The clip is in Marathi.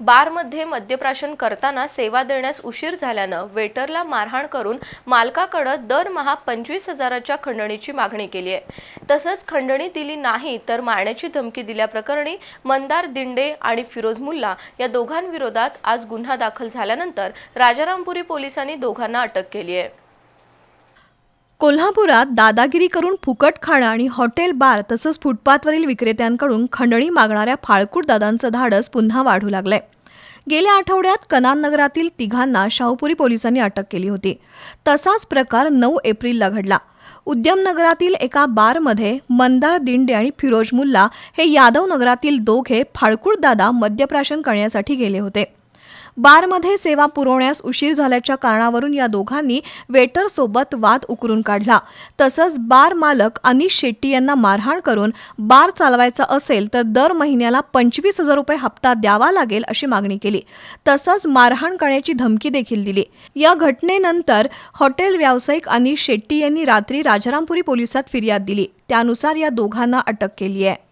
बारमध्ये मद्यप्राशन करताना सेवा देण्यास उशीर झाल्यानं वेटरला मारहाण करून मालकाकडं दरमहा पंचवीस हजाराच्या खंडणीची मागणी केली आहे. तसंच खंडणी दिली नाही तर मारण्याची धमकी दिल्याप्रकरणी मंदार दिंडे आणि फिरोज मुल्ला या दोघांविरोधात आज गुन्हा दाखल झाल्यानंतर राजारामपुरी पोलिसांनी दोघांना अटक केली आहे. कोल्हापुरात दादागिरी करून फुकट खाणं आणि हॉटेल बार तसंच फुटपाथवरील विक्रेत्यांकडून खंडणी मागणाऱ्या फाळकूट दादांचं धाडस पुन्हा वाढू लागलंय. गेल्या आठवड्यात कनान नगरातील तिघांना शाहूपुरी पोलिसांनी अटक केली होती. तसाच प्रकार नऊ एप्रिलला घडला. उद्यमनगरातील एका बारमध्ये मंदार दिंडे आणि फिरोज मुल्ला हे यादव नगरातील दोघे फाळकूट दादा मद्यप्राशन करण्यासाठी गेले होते. बारमध्ये सेवा पुरवण्यास उशीर झाल्याच्या कारणावरून या दोघांनी वेटरसोबत वाद उकरून काढला. तसंच बार मालक अनिश शेट्टी यांना मारहाण करून बार चालवायचा असेल तर दर महिन्याला पंचवीस हजार रुपये हप्ता द्यावा लागेल अशी मागणी केली. तसंच मारहाण करण्याची धमकी देखील दिली. या घटनेनंतर हॉटेल व्यावसायिक अनिश शेट्टी यांनी रात्री राजारामपुरी पोलिसात फिर्याद दिली. त्यानुसार या दोघांना अटक केली आहे.